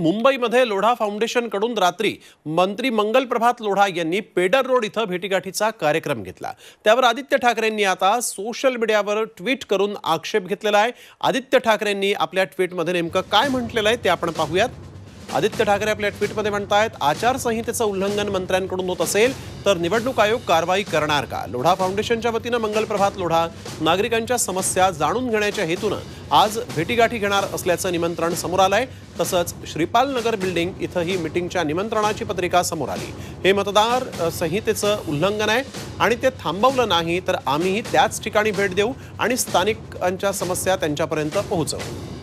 मुंबईमध्ये लोढा फाउंडेशनकडून रात्री मंत्री मंगल प्रभात लोढा यांनी पेडर रोड इथं भेटीगाठीचा कार्यक्रम घेतला. त्यावर आदित्य ठाकरेंनी आता सोशल मीडियावर ट्विट करून आक्षेप घेतलेला आहे. आदित्य ठाकरेंनी आपल्या ट्विटमध्ये नेमकं काय म्हटलेलं आहे ते आपण पाहूयात. आदित्य ठाकरे आपल्या ट्विटमध्ये म्हणतायत आचारसंहितेचं उल्लंघन मंत्र्यांकडून होत असेल तर निवडणूक आयोग कारवाई करणार का? लोढा फाउंडेशनच्या वतीनं मंगलप्रभात लोढा. नागरिकांच्या समस्या जाणून घेण्याच्या हेतूनं आज भेटीगाठी घेणार असल्याचं निमंत्रण समोर आलंय. तसंच श्रीपाल नगर बिल्डिंग इथं ही मिटिंगच्या निमंत्रणाची पत्रिका समोर आली. हे मतदार संहितेचं उल्लंघन आहे आणि ते थांबवलं नाही तर आम्हीही त्याच ठिकाणी भेट देऊ आणि स्थानिकांच्या समस्या त्यांच्यापर्यंत पोहोचवू.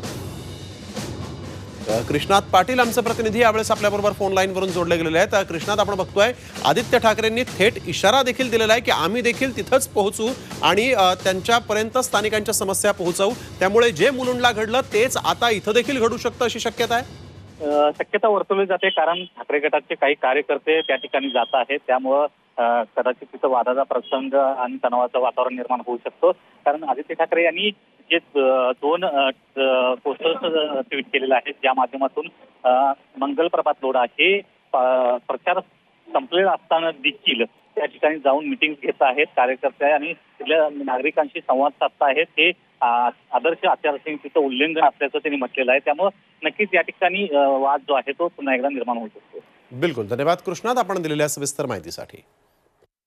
कृष्णात पाटील आमचे प्रतिनिधी यावेळेस आपल्याबरोबर फोन लाईनवरून जोडले गेलेले आहेत. कृष्णात आपण बघतोय आदित्य ठाकरेंनी थेट इशारा देखील दिलेला आहे की आम्ही देखील तिथंच पोहोचू आणि त्यांच्यापर्यंत स्थानिकांच्या समस्या पोहोचवू. त्यामुळे जे मुलुंडला घडलं तेच आता इथं देखील घडू शकतं अशी शक्यता आहे? शक्यता वर्तवली जाते कारण ठाकरे गटाचे काही कार्यकर्ते त्या ठिकाणी जात आहेत. त्यामुळं कदाचित तिथं वादाचा प्रसंग आणि तणावाचं वातावरण निर्माण होऊ शकतो. कारण आदित्य ठाकरे यांनी जे दोन पोस्टर्स ट्विट केलेले आहेत. ज्या माध्यमातून मंगल प्रभात लोढा हे प्रचार संपलेला असताना देखील त्या ठिकाणी जाऊन मिटिंग घेत आहेत कार्यकर्ते आणि तिथल्या नागरिकांशी संवाद साधत आहेत. हे आदर्श आचारसंहितेचं उल्लंघन असल्याचं त्यांनी म्हटलेलं आहे. त्यामुळं नक्कीच या ठिकाणी वाद जो आहे तो पुन्हा एकदा निर्माण होऊ शकतो. बिलकुल. धन्यवाद कृष्णात. आपण दिलेल्या सविस्तर माहितीसाठी.